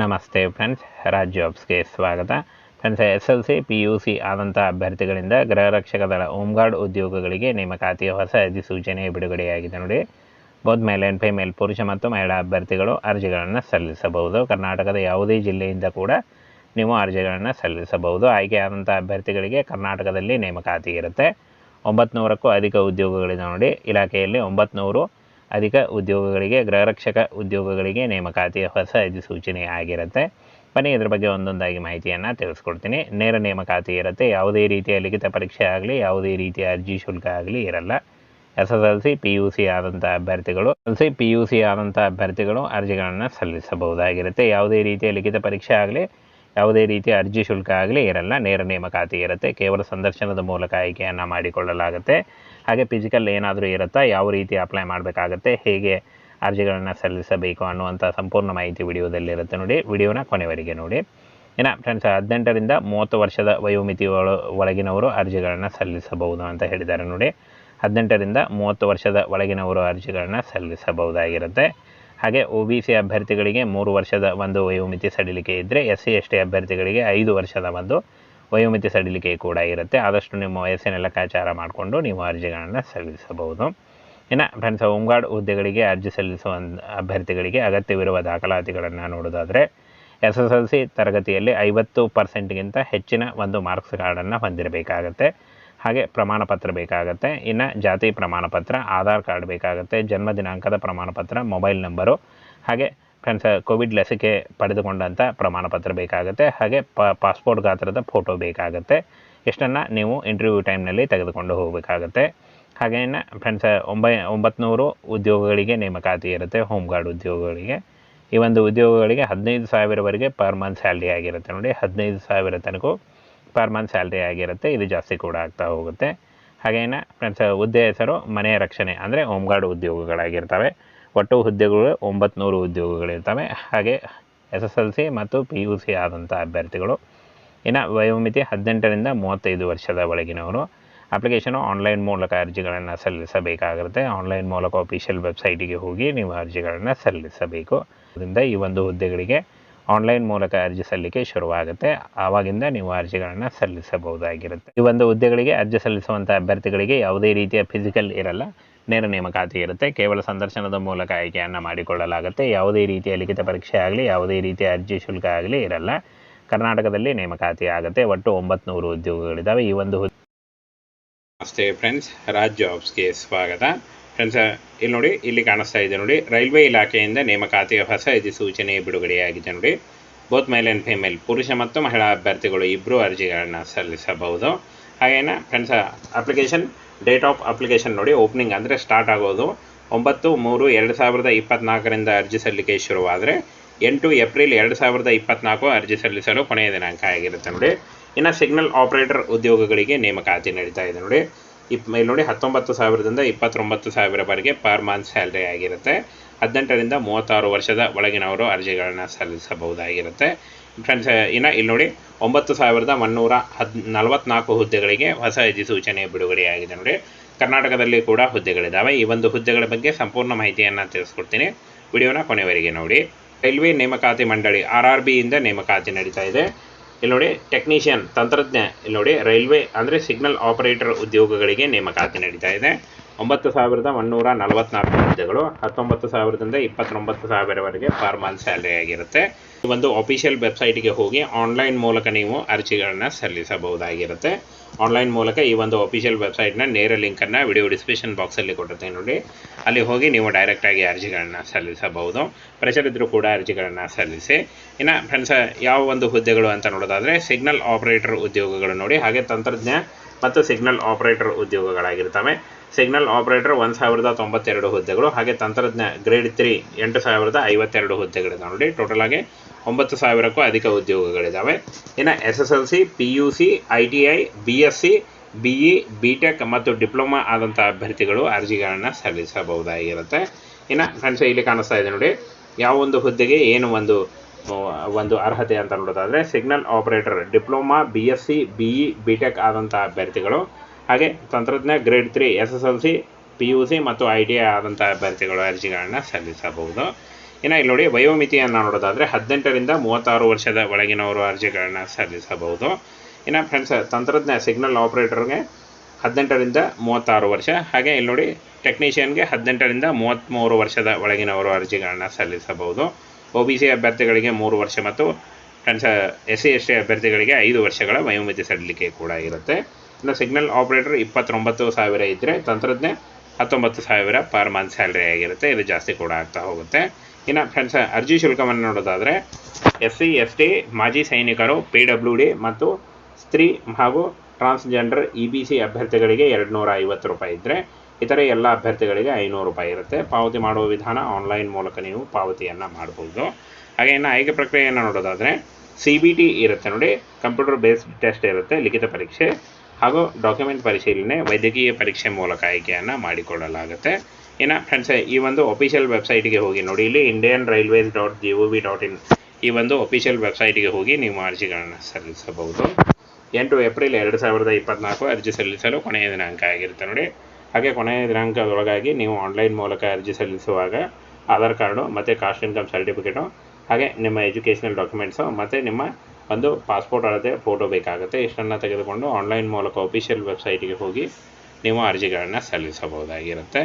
ನಮಸ್ತೆ ಫ್ರೆಂಡ್ಸ್ ರಾಜ್ ಜಾಬ್ಸ್ಗೆ ಸ್ವಾಗತ. Friends S L C P U C ಆದಂಥ ಅಭ್ಯರ್ಥಿಗಳಿಂದ ಗೃಹರಕ್ಷಕ ದಳ ಹೋಮ್ಗಾರ್ಡ್ ಉದ್ಯೋಗಗಳಿಗೆ ನೇಮಕಾತಿಯ ಹೊಸ ಅಧಿಸೂಚನೆ ಬಿಡುಗಡೆಯಾಗಿದೆ ನೋಡಿ. ಬೋದ್ ಮೇಲ್ ಆ್ಯಂಡ್ ಫಿಮೇಲ್ ಪುರುಷ ಮತ್ತು ಮಹಿಳಾ ಅಭ್ಯರ್ಥಿಗಳು ಅರ್ಜಿಗಳನ್ನು ಸಲ್ಲಿಸಬಹುದು. ಕರ್ನಾಟಕದ ಯಾವುದೇ ಜಿಲ್ಲೆಯಿಂದ ಕೂಡ ನೀವು ಅರ್ಜಿಗಳನ್ನು ಸಲ್ಲಿಸಬಹುದು. ಆಯ್ಕೆಯಾದಂಥ ಅಭ್ಯರ್ಥಿಗಳಿಗೆ ಕರ್ನಾಟಕದಲ್ಲಿ ನೇಮಕಾತಿ ಇರುತ್ತೆ. ಒಂಬತ್ತು ಅಧಿಕ ಉದ್ಯೋಗಗಳಿದೆ ನೋಡಿ. ಇಲಾಖೆಯಲ್ಲಿ ಒಂಬತ್ತು ಅಧಿಕ ಉದ್ಯೋಗಗಳಿಗೆ, ಗೃಹರಕ್ಷಕ ಉದ್ಯೋಗಗಳಿಗೆ ನೇಮಕಾತಿಯ ಹೊಸ ಅಧಿಸೂಚನೆ ಆಗಿರುತ್ತೆ. ಬನ್ನಿ, ಇದ್ರ ಬಗ್ಗೆ ಒಂದೊಂದಾಗಿ ಮಾಹಿತಿಯನ್ನು ತಿಳಿಸ್ಕೊಡ್ತೀನಿ. ನೇರ ನೇಮಕಾತಿ ಇರುತ್ತೆ. ಯಾವುದೇ ರೀತಿಯ ಲಿಖಿತ ಪರೀಕ್ಷೆ ಆಗಲಿ, ಯಾವುದೇ ರೀತಿಯ ಅರ್ಜಿ ಶುಲ್ಕ ಆಗಲಿ ಇರಲ್ಲ. S S L C, P U C ಆದಂಥ ಅಭ್ಯರ್ಥಿಗಳು L C, P U C ಆದಂಥ ಅಭ್ಯರ್ಥಿಗಳು ಅರ್ಜಿಗಳನ್ನು ಸಲ್ಲಿಸಬಹುದಾಗಿರುತ್ತೆ. ಯಾವುದೇ ರೀತಿಯ ಲಿಖಿತ ಪರೀಕ್ಷೆ ಆಗಲಿ ಯಾವುದೇ ರೀತಿಯ ಅರ್ಜಿ ಶುಲ್ಕ ಆಗಲಿ ಇರಲ್ಲ ನೇರ ನೇಮಕಾತಿ ಇರುತ್ತೆ. ಕೇವಲ ಸಂದರ್ಶನದ ಮೂಲಕ ಆಯ್ಕೆಯನ್ನು ಮಾಡಿಕೊಳ್ಳಲಾಗುತ್ತೆ. ಹಾಗೆ ಫಿಸಿಕಲ್ ಏನಾದರೂ ಇರುತ್ತಾ, ಯಾವ ರೀತಿ ಅಪ್ಲೈ ಮಾಡಬೇಕಾಗತ್ತೆ, ಹೇಗೆ ಅರ್ಜಿಗಳನ್ನು ಸಲ್ಲಿಸಬೇಕು ಅನ್ನುವಂಥ ಸಂಪೂರ್ಣ ಮಾಹಿತಿ ವಿಡಿಯೋದಲ್ಲಿರುತ್ತೆ ನೋಡಿ. ವಿಡಿಯೋನ ಕೊನೆವರೆಗೆ ನೋಡಿ. ಏನ ಫ್ರೆಂಡ್ಸ್ ಹದಿನೆಂಟರಿಂದ ಮೂವತ್ತು ವರ್ಷದ ವಯೋಮಿತಿ ಒಳ ಒಳಗಿನವರು ಅರ್ಜಿಗಳನ್ನು ಸಲ್ಲಿಸಬಹುದು ಅಂತ ಹೇಳಿದ್ದಾರೆ ನೋಡಿ. ಹದಿನೆಂಟರಿಂದ ಮೂವತ್ತು ವರ್ಷದ ಒಳಗಿನವರು ಅರ್ಜಿಗಳನ್ನು ಸಲ್ಲಿಸಬಹುದಾಗಿರುತ್ತೆ. ಹಾಗೆ ಒ ಬಿ ಸಿ ಅಭ್ಯರ್ಥಿಗಳಿಗೆ ಮೂರು ವರ್ಷದ ಒಂದು ವಯೋಮಿತಿ ಸಡಿಲಿಕೆ ಇದ್ದರೆ ಎಸ್ ಸಿ, ಎಸ್ ಟಿ ಅಭ್ಯರ್ಥಿಗಳಿಗೆ ಐದು ವರ್ಷದ ಒಂದು ವಯೋಮಿತಿ ಸಡಿಲಿಕೆ ಕೂಡ ಇರುತ್ತೆ. ಆದಷ್ಟು ನಿಮ್ಮ ವಯಸ್ಸಿನ ಲೆಕ್ಕಾಚಾರ ಮಾಡಿಕೊಂಡು ನೀವು ಅರ್ಜಿಗಳನ್ನು ಸಲ್ಲಿಸಬಹುದು. ಇನ್ನು ಫ್ರೆಂಡ್ಸ್ ಹೋಮ್ಗಾರ್ಡ್ ಹುದ್ದೆಗಳಿಗೆ ಅರ್ಜಿ ಸಲ್ಲಿಸುವ ಅಭ್ಯರ್ಥಿಗಳಿಗೆ ಅಗತ್ಯವಿರುವ ದಾಖಲಾತಿಗಳನ್ನು ನೋಡೋದಾದರೆ ಎಸ್ ಎಸ್ ಎಲ್ ಸಿ ತರಗತಿಯಲ್ಲಿ ಐವತ್ತು ಪರ್ಸೆಂಟ್ಗಿಂತ ಹೆಚ್ಚಿನ ಒಂದು ಮಾರ್ಕ್ಸ್ ಕಾರ್ಡನ್ನು ಹೊಂದಿರಬೇಕಾಗತ್ತೆ. ಹಾಗೆ ಪ್ರಮಾಣ ಪತ್ರ ಬೇಕಾಗುತ್ತೆ. ಇನ್ನು ಜಾತಿ ಪ್ರಮಾಣ ಪತ್ರ ಆಧಾರ್ ಕಾರ್ಡ್ ಬೇಕಾಗುತ್ತೆ, ಜನ್ಮ ದಿನಾಂಕದ ಪ್ರಮಾಣ ಪತ್ರ ಮೊಬೈಲ್ ನಂಬರು, ಹಾಗೆ ಕನ್ಸ ಕೋವಿಡ್ ಲಸಿಕೆ ಪಡೆದುಕೊಂಡಂಥ ಪ್ರಮಾಣ ಪತ್ರ ಬೇಕಾಗುತ್ತೆ. ಹಾಗೆ ಪಾಸ್ಪೋರ್ಟ್ ಗಾತ್ರದ ಫೋಟೋ ಬೇಕಾಗುತ್ತೆ. ಇಷ್ಟನ್ನು ನೀವು ಇಂಟರ್ವ್ಯೂ ಟೈಮ್ನಲ್ಲಿ ತೆಗೆದುಕೊಂಡು ಹೋಗಬೇಕಾಗುತ್ತೆ. ಹಾಗೆ ಇನ್ನು ಫ್ರೆಂಡ್ಸ್, ಒಂಬೈ ಒಂಬತ್ತು ಉದ್ಯೋಗಗಳಿಗೆ ನೇಮಕಾತಿ ಇರುತ್ತೆ, ಹೋಮ್ ಗಾರ್ಡ್ ಉದ್ಯೋಗಗಳಿಗೆ. ಈ ಒಂದು ಉದ್ಯೋಗಗಳಿಗೆ ಹದಿನೈದು ಸಾವಿರವರೆಗೆ ಪರ್ ಮಂತ್ ಸ್ಯಾಲ್ರಿ ಆಗಿರುತ್ತೆ ನೋಡಿ. ಹದಿನೈದು ಸಾವಿರ ತನಕ ಪರ್ ಮಂತ್ ಸ್ಯಾಲ್ರಿ ಆಗಿರುತ್ತೆ, ಇದು ಜಾಸ್ತಿ ಕೂಡ ಆಗ್ತಾ ಹೋಗುತ್ತೆ. ಹಾಗೇನ ಫ್ರೆಂಡ್ಸ್ ಹುದ್ದೆ ಹೆಸರು ಮನೆಯ ರಕ್ಷಣೆ ಅಂದರೆ ಹೋಮ್ಗಾರ್ಡ್ ಉದ್ಯೋಗಗಳಾಗಿರ್ತವೆ. ಒಟ್ಟು ಹುದ್ದೆಗಳು ಒಂಬತ್ತು ಉದ್ಯೋಗಗಳಿರ್ತವೆ. ಹಾಗೆ ಎಸ್ ಎಸ್ ಎಲ್ ಸಿ ಮತ್ತು ಪಿ ಯು ಸಿ ಆದಂಥ ಅಭ್ಯರ್ಥಿಗಳು. ಇನ್ನು ವಯೋಮಿತಿ ಹದಿನೆಂಟರಿಂದ ಮೂವತ್ತೈದು ವರ್ಷದ ಒಳಗಿನವರು. ಅಪ್ಲಿಕೇಶನು ಆನ್ಲೈನ್ ಮೂಲಕ ಅರ್ಜಿಗಳನ್ನು ಸಲ್ಲಿಸಬೇಕಾಗಿರುತ್ತೆ ಆನ್ಲೈನ್ ಮೂಲಕ ಅಫಿಷಿಯಲ್ ವೆಬ್ಸೈಟಿಗೆ ಹೋಗಿ ನೀವು ಅರ್ಜಿಗಳನ್ನು ಸಲ್ಲಿಸಬೇಕು. ಅದರಿಂದ ಈ ಒಂದು ಹುದ್ದೆಗಳಿಗೆ ಆನ್ಲೈನ್ ಮೂಲಕ ಅರ್ಜಿ ಸಲ್ಲಿಕೆ ಶುರುವಾಗುತ್ತೆ. ಆವಾಗಿಂದ ನೀವು ಅರ್ಜಿಗಳನ್ನು ಸಲ್ಲಿಸಬಹುದಾಗಿರುತ್ತೆ. ಈ ಒಂದು ಹುದ್ದೆಗಳಿಗೆ ಅರ್ಜಿ ಸಲ್ಲಿಸುವಂಥ ಅಭ್ಯರ್ಥಿಗಳಿಗೆ ಯಾವುದೇ ರೀತಿಯ ಫಿಸಿಕಲ್ ಇರಲ್ಲ. ನೇರ ನೇಮಕಾತಿ ಇರುತ್ತೆ. ಕೇವಲ ಸಂದರ್ಶನದ ಮೂಲಕ ಆಯ್ಕೆಯನ್ನು ಮಾಡಿಕೊಳ್ಳಲಾಗುತ್ತೆ. ಯಾವುದೇ ರೀತಿಯ ಲಿಖಿತ ಪರೀಕ್ಷೆ ಆಗಲಿ, ಯಾವುದೇ ರೀತಿಯ ಅರ್ಜಿ ಶುಲ್ಕ ಆಗಲಿ ಇರಲ್ಲ. ಕರ್ನಾಟಕದಲ್ಲಿ ನೇಮಕಾತಿ ಆಗುತ್ತೆ. ಒಟ್ಟು ಒಂಬತ್ತು ಉದ್ಯೋಗಗಳಿದ್ದಾವೆ ಈ ಒಂದು ನಮಸ್ತೆ ಫ್ರೆಂಡ್ಸ್ ರಾಜ್ ಜಾಬ್ಸ್ಗೆ ಸ್ವಾಗತ. ಇಲ್ಲಿ ನೋಡಿ, ಇಲ್ಲಿ ಕಾಣಿಸ್ತಾ ಇದೆ ನೋಡಿ. ರೈಲ್ವೆ ಇಲಾಖೆಯಿಂದ ನೇಮಕಾತಿಯ ಹೊಸ ಅಧಿಸೂಚನೆ ಬಿಡುಗಡೆಯಾಗಿದೆ ನೋಡಿ. ಬೋತ್ ಮೇಲ್ ಆ್ಯಂಡ್ ಫಿಮೇಲ್ ಪುರುಷ ಮತ್ತು ಮಹಿಳಾ ಅಭ್ಯರ್ಥಿಗಳು ಇಬ್ಬರು ಅರ್ಜಿಗಳನ್ನು ಸಲ್ಲಿಸಬಹುದು. ಹಾಗೇನ friends application date of application ನೋಡಿ ಓಪನಿಂಗ್ ಅಂದರೆ ಸ್ಟಾರ್ಟ್ ಆಗೋದು. ಒಂಬತ್ತು ಮೂರು ಎರಡು ಸಾವಿರದ ಇಪ್ಪತ್ತ್ನಾಲ್ಕರಿಂದ ಅರ್ಜಿ ಸಲ್ಲಿಕೆ ಶುರುವಾದರೆ ಎಂಟು ಏಪ್ರಿಲ್ ಎರಡು ಸಾವಿರದ ಇಪ್ಪತ್ತ್ನಾಲ್ಕು ಅರ್ಜಿ ಸಲ್ಲಿಸಲು ಕೊನೆಯ ದಿನಾಂಕ ಆಗಿರುತ್ತೆ ನೋಡಿ. ಇನ್ನು ಸಿಗ್ನಲ್ ಆಪರೇಟರ್ ಉದ್ಯೋಗಗಳಿಗೆ ನೇಮಕಾತಿ ನಡೀತಾ ಇದೆ ನೋಡಿ. ಇಪ್ ಇಲ್ಲಿ ನೋಡಿ ಹತ್ತೊಂಬತ್ತು ಸಾವಿರದಿಂದ ಇಪ್ಪತ್ತೊಂಬತ್ತು ಸಾವಿರವರೆಗೆ ಪರ್ ಮಂತ್ ಸ್ಯಾಲ್ರಿ ಆಗಿರುತ್ತೆ. ಹದಿನೆಂಟರಿಂದ ಮೂವತ್ತಾರು ವರ್ಷದ ಒಳಗಿನವರು ಅರ್ಜಿಗಳನ್ನು ಸಲ್ಲಿಸಬಹುದಾಗಿರುತ್ತೆ. ಫ್ರೆಂಡ್ಸ್ ಇನ್ನು ಇಲ್ಲಿ ನೋಡಿ ಒಂಬತ್ತು ಸಾವಿರದ ಒನ್ನೂರ ಹದ್ ನಲವತ್ನಾಲ್ಕು ಹುದ್ದೆಗಳಿಗೆ ಹೊಸ ಅಧಿಸೂಚನೆ ಬಿಡುಗಡೆಯಾಗಿದೆ ನೋಡಿ. ಕರ್ನಾಟಕದಲ್ಲಿ ಕೂಡ ಹುದ್ದೆಗಳಿದ್ದಾವೆ ಈ ಒಂದು ಹುದ್ದೆಗಳ ಬಗ್ಗೆ ಸಂಪೂರ್ಣ ಮಾಹಿತಿಯನ್ನು ತಿಳಿಸ್ಕೊಡ್ತೀನಿ. ವಿಡಿಯೋನ ಕೊನೆವರೆಗೆ ನೋಡಿ. ರೈಲ್ವೆ ನೇಮಕಾತಿ ಮಂಡಳಿ ಆರ್ ಆರ್ ಬಿಯಿಂದ ನೇಮಕಾತಿ ನಡೀತಾ ಇದೆ. ಇಲ್ಲಿ ನೋಡಿ ಟೆಕ್ನಿಷಿಯನ್ ತಂತ್ರಜ್ಞ, ಇಲ್ಲಿ ನೋಡಿ ರೈಲ್ವೆ ಅಂದರೆ ಸಿಗ್ನಲ್ ಆಪರೇಟರ್ ಉದ್ಯೋಗಗಳಿಗೆ ನೇಮಕಾತಿ ನಡೀತಾ ಇದೆ. ಒಂಬತ್ತು ಸಾವಿರದ ಒನ್ನೂರ ನಲವತ್ನಾಲ್ಕು ಹುದ್ದೆಗಳು, ಹತ್ತೊಂಬತ್ತು ಸಾವಿರದಿಂದ ಇಪ್ಪತ್ತೊಂಬತ್ತು ಸಾವಿರವರೆಗೆ ಫಾರ್ಮಲ್ ಸ್ಯಾಲ್ರಿ ಆಗಿರುತ್ತೆ. ಒಂದು ಅಫಿಷಿಯಲ್ ವೆಬ್ಸೈಟ್ಗೆ ಹೋಗಿ ಆನ್ಲೈನ್ ಮೂಲಕ ನೀವು ಅರ್ಜಿಗಳನ್ನು ಸಲ್ಲಿಸಬಹುದಾಗಿರುತ್ತೆ. ಆನ್ಲೈನ್ ಮೂಲಕ ಈ ಒಂದು ಅಫಿಷಿಯಲ್ ವೆಬ್ಸೈಟ್ನ ನೇರ ಲಿಂಕನ್ನು ವಿಡಿಯೋ ಡಿಸ್ಕ್ರಿಪ್ಷನ್ ಬಾಕ್ಸಲ್ಲಿ ಕೊಟ್ಟಿರ್ತೀನಿ ನೋಡಿ. ಅಲ್ಲಿ ಹೋಗಿ ನೀವು ಡೈರೆಕ್ಟಾಗಿ ಅರ್ಜಿಗಳನ್ನು ಸಲ್ಲಿಸಬಹುದು. ಪ್ರೆಷರ್ ಕೂಡ ಅರ್ಜಿಗಳನ್ನು ಸಲ್ಲಿಸಿ. ಇನ್ನು ಫ್ರೆಂಡ್ಸ್ ಯಾವ ಒಂದು ಹುದ್ದೆಗಳು ಅಂತ ನೋಡೋದಾದರೆ ಸಿಗ್ನಲ್ ಆಪರೇಟರ್ ಉದ್ಯೋಗಗಳು ನೋಡಿ. ಹಾಗೆ ತಂತ್ರಜ್ಞ ಮತ್ತು ಸಿಗ್ನಲ್ ಆಪರೇಟರ್ ಉದ್ಯೋಗಗಳಾಗಿರ್ತವೆ. ಸಿಗ್ನಲ್ ಆಪರೇಟರ್ ಒಂದು ಸಾವಿರದ ತೊಂಬತ್ತೆರಡು ಹುದ್ದೆಗಳು ಹಾಗೆ ತಂತ್ರಜ್ಞ ಗ್ರೇಡ್ ತ್ರೀ ಎಂಟು ಸಾವಿರದ ಐವತ್ತೆರಡು ಹುದ್ದೆಗಳಿದೆ ನೋಡಿ. ಟೋಟಲ್ ಆಗಿ ಒಂಬತ್ತು ಸಾವಿರಕ್ಕೂ ಅಧಿಕ ಉದ್ಯೋಗಗಳಿದ್ದಾವೆ ಇನ್ನು S S L C P U C I T I B S C B E B tech ಮತ್ತು ಡಿಪ್ಲೊಮಾ ಆದಂಥ ಅಭ್ಯರ್ಥಿಗಳು ಅರ್ಜಿಗಳನ್ನು ಸಲ್ಲಿಸಬಹುದಾಗಿರುತ್ತೆ. ಇನ್ನು ಫ್ರೆಂಡ್ಸ್ ಇಲ್ಲಿ ಕಾಣಿಸ್ತಾ ಇದೆ ನೋಡಿ. ಯಾವ ಒಂದು ಹುದ್ದೆಗೆ ಏನು ಒಂದು ಒಂದು ಅರ್ಹತೆ ಅಂತ ನೋಡೋದಾದರೆ signal operator diploma B S C B E B tech ಆದಂಥ ಅಭ್ಯರ್ಥಿಗಳು ಹಾಗೆ ತಂತ್ರಜ್ಞ grade three S S L C P U C ಮತ್ತು ಐ ಟಿ ಐ ಆದಂಥ ಅಭ್ಯರ್ಥಿಗಳು ಅರ್ಜಿಗಳನ್ನು ಸಲ್ಲಿಸಬಹುದು. ಇನ್ನು ಇಲ್ಲಿ ನೋಡಿ ವಯೋಮಿತಿಯನ್ನು ನೋಡೋದಾದರೆ ಹದಿನೆಂಟರಿಂದ ಮೂವತ್ತಾರು ವರ್ಷದ ಒಳಗಿನವರು ಅರ್ಜಿಗಳನ್ನು ಸಲ್ಲಿಸಬಹುದು. ಇನ್ನು ಫ್ರೆಂಡ್ಸ್ ತಂತ್ರಜ್ಞ ಸಿಗ್ನಲ್ ಆಪ್ರೇಟರ್ಗೆ ಹದಿನೆಂಟರಿಂದ ಮೂವತ್ತಾರು ವರ್ಷ, ಹಾಗೆ ಇಲ್ಲಿ ನೋಡಿ ಟೆಕ್ನಿಷಿಯನ್ಗೆ ಹದಿನೆಂಟರಿಂದ ಮೂವತ್ತ್ಮೂರು ವರ್ಷದ ಒಳಗಿನವರು ಅರ್ಜಿಗಳನ್ನು ಸಲ್ಲಿಸಬಹುದು. ಒ ಬಿ ಸಿ ಅಭ್ಯರ್ಥಿಗಳಿಗೆ ಮೂರು ವರ್ಷ ಮತ್ತು friends S C S T ಅಭ್ಯರ್ಥಿಗಳಿಗೆ ಐದು ವರ್ಷಗಳ ವಯೋಮಿತಿ ಸಡಿಲಿಕೆ ಕೂಡ ಇರುತ್ತೆ. ಇನ್ನು ಸಿಗ್ನಲ್ ಆಪರೇಟರ್ ಇಪ್ಪತ್ತೊಂಬತ್ತು ಸಾವಿರ ಇದ್ದರೆ ತಂತ್ರಜ್ಞ ಹತ್ತೊಂಬತ್ತು ಸಾವಿರ ಪರ್ ಮಂತ್ ಸ್ಯಾಲ್ರಿ ಆಗಿರುತ್ತೆ. ಇದು ಜಾಸ್ತಿ ಕೂಡ ಆಗ್ತಾ ಹೋಗುತ್ತೆ. ಇನ್ನು ಫ್ರೆಂಡ್ಸ್ ಅರ್ಜಿ ಶುಲ್ಕವನ್ನು ನೋಡೋದಾದರೆ ಎಸ್ ಸಿ, ಎಸ್ ಟಿ, ಮಾಜಿ ಸೈನಿಕರು, ಪಿ ಡಬ್ಲ್ಯೂ ಡಿ ಮತ್ತು ಸ್ತ್ರೀ ಹಾಗೂ ಟ್ರಾನ್ಸ್ಜೆಂಡರ್ ಇ ಬಿ ಸಿ ಅಭ್ಯರ್ಥಿಗಳಿಗೆ ಎರಡು ನೂರ ಐವತ್ತು ರೂಪಾಯಿ ಇದ್ದರೆ ಇತರೆ ಎಲ್ಲ ಅಭ್ಯರ್ಥಿಗಳಿಗೆ ಐನೂರು ರೂಪಾಯಿ ಇರುತ್ತೆ. ಪಾವತಿ ಮಾಡುವ ವಿಧಾನ ಆನ್ಲೈನ್ ಮೂಲಕ ನೀವು ಪಾವತಿಯನ್ನು ಮಾಡ್ಬೋದು. ಹಾಗೆ ಇನ್ನು ಆಯ್ಕೆ ಪ್ರಕ್ರಿಯೆಯನ್ನು ನೋಡೋದಾದರೆ ಸಿ ಬಿ ಟಿ ಇರುತ್ತೆ ನೋಡಿ. ಕಂಪ್ಯೂಟರ್ ಬೇಸ್ಡ್ ಟೆಸ್ಟ್ ಇರುತ್ತೆ, ಲಿಖಿತ ಪರೀಕ್ಷೆ. ಹಾಗೂ ಡಾಕ್ಯುಮೆಂಟ್ ಪರಿಶೀಲನೆ ವೈದ್ಯಕೀಯ ಪರೀಕ್ಷೆ ಮೂಲಕ ಆಯ್ಕೆಯನ್ನು ಮಾಡಿಕೊಳ್ಳಲಾಗುತ್ತೆ. ಇನ್ನು ಫ್ರೆಂಡ್ಸ್ ಈ ಒಂದು ಅಫಿಷಿಯಲ್ ವೆಬ್ಸೈಟ್ಗೆ ಹೋಗಿ ನೋಡಿ. ಇಲ್ಲಿ Indian railways dot G O V dot in ಈ ಒಂದು ಅಫಿಷಿಯಲ್ ವೆಬ್ಸೈಟ್ಗೆ ಹೋಗಿ ನೀವು ಅರ್ಜಿಗಳನ್ನು ಸಲ್ಲಿಸಬಹುದು. ಎಂಟು ಏಪ್ರಿಲ್ ಎರಡು ಸಾವಿರದ ಇಪ್ಪತ್ನಾಲ್ಕು ಅರ್ಜಿ ಸಲ್ಲಿಸಲು ಕೊನೆಯ ದಿನಾಂಕ ಆಗಿರುತ್ತೆ ನೋಡಿ. ಹಾಗೆ ಕೊನೆಯ ದಿನಾಂಕದೊಳಗಾಗಿ ನೀವು ಆನ್ಲೈನ್ ಮೂಲಕ ಅರ್ಜಿ ಸಲ್ಲಿಸುವಾಗ ಆಧಾರ್ ಕಾರ್ಡು ಮತ್ತು ಕಾಸ್ಟ್ ಇನ್ಕಮ್ ಸರ್ಟಿಫಿಕೇಟು ಹಾಗೆ ನಿಮ್ಮ ಎಜುಕೇಷನಲ್ ಡಾಕ್ಯುಮೆಂಟ್ಸು ಮತ್ತು ನಿಮ್ಮ ಒಂದು ಪಾಸ್ಪೋರ್ಟ್ ಅಳತೆ ಫೋಟೋ ಬೇಕಾಗುತ್ತೆ. ಇಷ್ಟನ್ನು ತೆಗೆದುಕೊಂಡು ಆನ್ಲೈನ್ ಮೂಲಕ ಅಫಿಷಿಯಲ್ ವೆಬ್ಸೈಟಿಗೆ ಹೋಗಿ ನೀವು ಅರ್ಜಿಗಳನ್ನು ಸಲ್ಲಿಸಬಹುದಾಗಿರುತ್ತೆ.